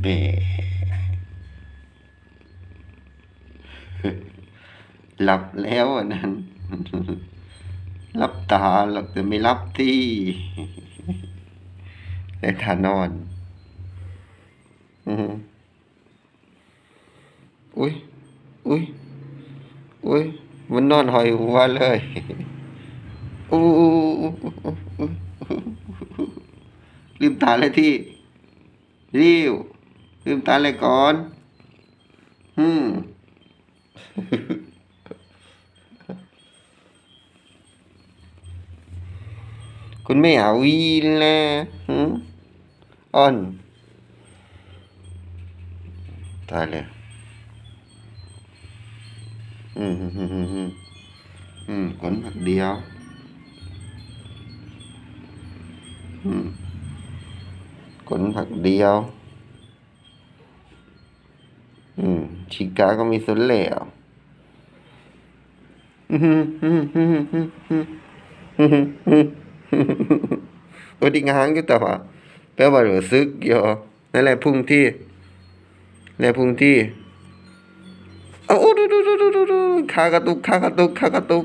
แหมหลับแล้วอันนั้นหลับตาหลับแต่ไม่หลับที่แต่ทานอนอืออุ้ย อุ้ย อุ้ย มันนอนหอยหัวเลยอู้ลืมตาเลยที่ริ้ว ลืมตาเลยก่อน อืม คุณไม่เอาวีแล้วหืมอ่อน ตายแล้ว อืมอืมอืมอืมอืมอืมขนผักเดียว อืมขนผักเดียว อืมชิกาก็มีสุดแล้วโอ้ดิงหางก็ต่อแปลว่ารู้สึกอยู่นั่นแหละพุ่งที่แหละพุ่งที่เอาโอ้ดูดูดูดูดูดูขากระตุกข้ากระตุกข้ากระตุก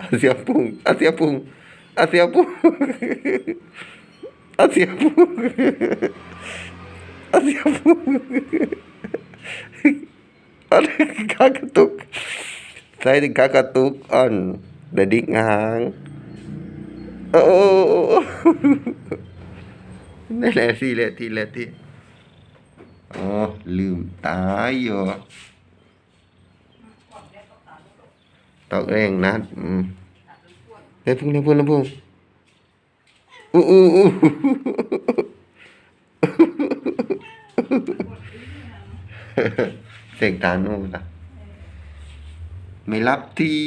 อาเสียพุ่งอาเสียพุ่งอาเสียพุ่ง Adiabu. Adiabu. Ada kakatuk. Saya di kakatuk on. Jadi ngang. Oh. Nenek si leti leti. Oh, lüm tayo. Tao geng nát. Ừ. Lên phương, lên. อู้อู้อู้เสียงตาโน่นะไม่รับที่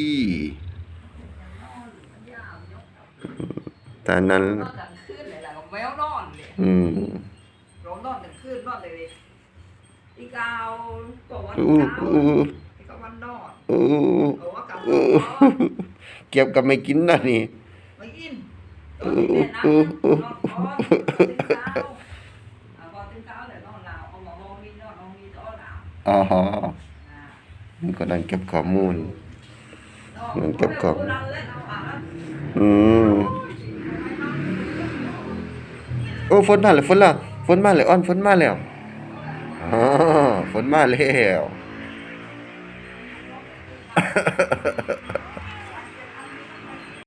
ตอนั้นอืนเลยมนอนร้องนอนนนอนเลยเลยอีกาวบอกว่าอีกาวอีกวันนอนเก็บกับไม่กินนะนี่ อ๋อฮะมันก็ดังเก็บข้อมูลมันเก็บข้อมูลอืมโอ้ฝนมาแล้วฝนละฝนมาแล้วอ้อนฝนมาแล้วอ๋อฝนมาแล้ว